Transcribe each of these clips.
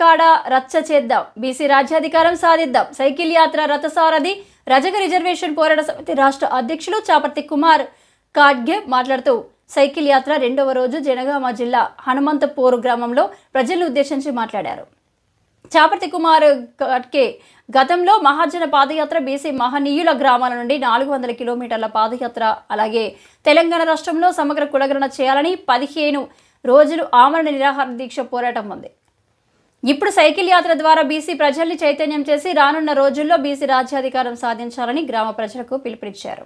కాడ రచ్చ చేద్దాం. బీసీ రాజ్యాధికారం సాధిద్దాం. సైకిల్ యాత్ర రథసారథి రజక రిజర్వేషన్ పోరాట సమితి రాష్ట్ర అధ్యక్షులు చాపర్తి కుమార్ కాడ్గే మాట్లాడుతూ సైకిల్ యాత్ర రెండవ రోజు జనగామ జిల్లా హనుమంతపూరు గ్రామంలో ప్రజలను ఉద్దేశించి మాట్లాడారు. చాపర్తి కుమార్ కట్కే గతంలో మహాజన పాదయాత్ర బీసీ మహనీయుల గ్రామాల నుండి నాలుగు వందల కిలోమీటర్ల పాదయాత్ర అలాగే తెలంగాణ రాష్ట్రంలో సమగ్ర కులగణన చేయాలని పదిహేను రోజులు ఆమరణ నిరాహార దీక్ష పోరాటం ఉంది. ఇప్పుడు సైకిల్ యాత్ర ద్వారా బీసీ ప్రజల్ని చైతన్యం చేసి రానున్న రోజుల్లో బీసీ రాజ్యాధికారం సాధించాలని గ్రామ ప్రజలకు పిలుపునిచ్చారు.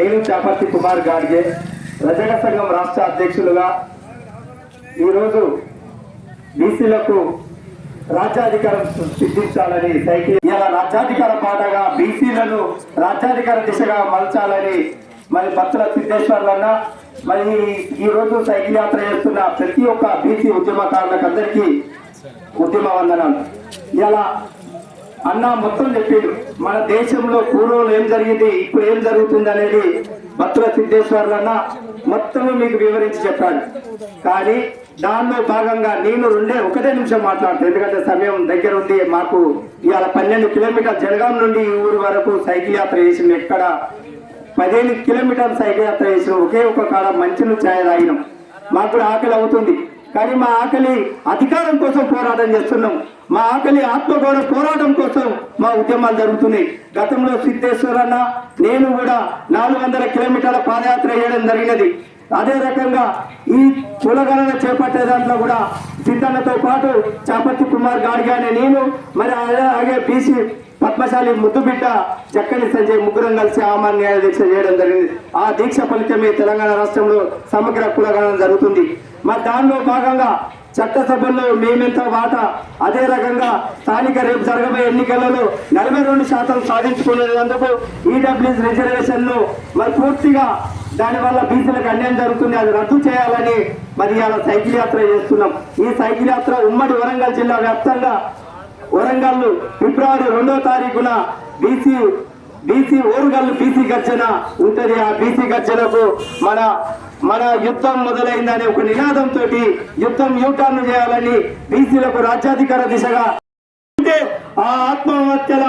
నేను చాపర్తి కుమార్ గాడ్గే రజక సంఘం రాష్ట్ర అధ్యక్షులుగా ఈరోజు బీసీలకు రాజ్యాధికారం సిద్ధించాలని సైకిల్ ఇలా రాజ్యాధికార పాటగా బీసీలను రాజ్యాధికార దిశగా మలచాలని మరి భక్తుల సిద్ధేశ్వర్లన్నా మరి ఈ రోజు సైకిల్ యాత్ర చేస్తున్న ప్రతి ఒక్క బీసీ ఉద్యమకారులకు అందరికీ ఉద్యమ వందనాలు ఇలా అన్న మొత్తం చెప్పిండు. మన దేశంలో పూర్వం ఏం జరిగింది ఇప్పుడు ఏం జరుగుతుంది అనేది భక్తుల సిద్ధేశ్వరులు అన్న మొత్తం మీకు వివరించి చెప్పాడు. కానీ దానిలో భాగంగా నేను రెండే ఒకటే నిమిషం మాట్లాడుతాను ఎందుకంటే సమయం దగ్గర ఉంది మాకు ఇవాళ పన్నెండు కిలోమీటర్ జనగాం నుండి ఈ ఊరు వరకు సైకిల్ యాత్ర చేసింది ఎక్కడ పదిహేను కిలోమీటర్ల సైకిల్ యాత్ర చేసిన ఒకే ఒక కాడ మంచులు ఛాయ తాగినాం. మాకు కూడా ఆకలి అవుతుంది. కానీ మా ఆకలి అధికారం కోసం పోరాటం చేస్తున్నాం. మా ఆకలి ఆత్మగౌరవ పోరాటం కోసం మా ఉద్యమాలు జరుగుతున్నాయి. గతంలో సిద్ధేశ్వరన్న నేను కూడా నాలుగు వందల కిలోమీటర్ల పాదయాత్ర చేయడం జరిగినది. అదే రకంగా ఈ కులగణన చేపట్టే దాంట్లో కూడా సిద్ధన్నతో పాటు చాపతి కుమార్ గాడిగానే నేను మరి అలాగే బీసీ పద్మశాలి ముద్దుబిడ్డ చక్కని సంజయ్ ముగ్గురం కలిసి ఆమాన్ న్యాయ దీక్ష చేయడం జరిగింది. ఆ దీక్ష ఫలితమే తెలంగాణ రాష్ట్రంలో సమగ్ర కులగణం జరుగుతుంది. మరి దానిలో భాగంగా చట్టసభల్లో మేమెంత వాటా అదే రకంగా స్థానిక రేపు జరగబోయే ఎన్నికలలో నలభై రెండు శాతం సాధించుకునేందుకు ఈడబ్ల్యూఎస్ రిజర్వేషన్ను మరి పూర్తిగా దానివల్ల బీసీలకు అన్యాయం జరుగుతుంది అది రద్దు చేయాలని మరి ఇవాళ సైకిల్ యాత్ర చేస్తున్నాం. ఈ సైకిల్ యాత్ర ఉమ్మడి వరంగల్ జిల్లా వ్యాప్తంగా వరంగల్ ఫిబ్రవరి రెండో తారీఖున బీసీ బీసీ ఓరుగల్ బీసీ గర్జన ఉంటది. ఆ బీసీ గర్జనకు మన మన యుద్ధం మొదలైందనే ఒక నినాదంతో యుద్ధం యూటర్న్ చేయాలని బీసీలకు రాజ్యాధికార దిశగా అంటే ఆ ఆత్మహత్యల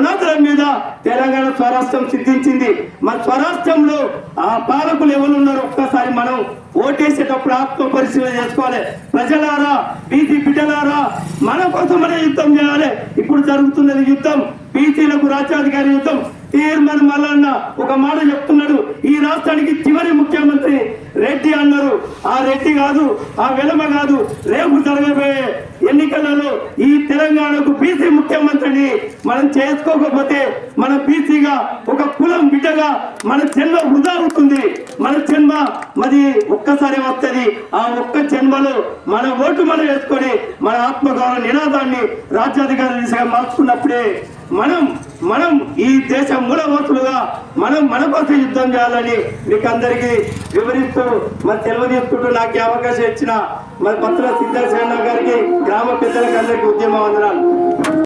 పునాదుల మీద తెలంగాణ స్వరాష్ట్రం సిద్ధించింది. మన స్వరాష్ట్రంలో ఆ పాలకులు ఎవరున్నారో ఒక్కసారి మనం ఓటేసేటప్పుడు ఆత్మ పరిశీలన చేసుకోవాలి. ప్రజలారా బీసీ బిడ్డలారా మన కోసమనే యుద్ధం చేయాలి. ఇప్పుడు జరుగుతున్నది యుద్ధం. బీసీలకు రాజ్యాధికారి యుద్ధం. తీర్మన్ మల్లన్న ఒక మాట చెప్తున్నాడు. ఈ రాష్ట్రానికి చివరి ముఖ్యమంత్రి రెడ్డి అన్నారు. ఆ రెడ్డి కాదు ఆ వెలమ కాదు. రేపు జరగబోయే ఎన్నికలలో ఈ తెలంగాణకు బీసీ ముఖ్యమంత్రిని మనం చేసుకోకపోతే మన బీసీగా ఒక కులం బిడ్డగా మన జన్మ వృధా అవుతుంది మన జన్మ మరి ఒక్కసారి వస్తుంది. ఆ ఒక్క జన్మలో మన ఓటు మనం వేసుకొని మన ఆత్మగౌరవ నినాదాన్ని రాజ్యాధికార దిశగా మార్చుకున్నప్పుడే మనం మనం ఈ దేశ మూలవతులుగా మనం మన కోసం యుద్ధం చేయాలని మీకు అందరికీ వివరిస్తూ మరి తెలియజేసుకుంటూ నాకు అవకాశం ఇచ్చిన మరి పత్ర సిద్ధార్థ గారికి గ్రామ పెద్దలకు అందరికీ ఉద్యమ వందనాలు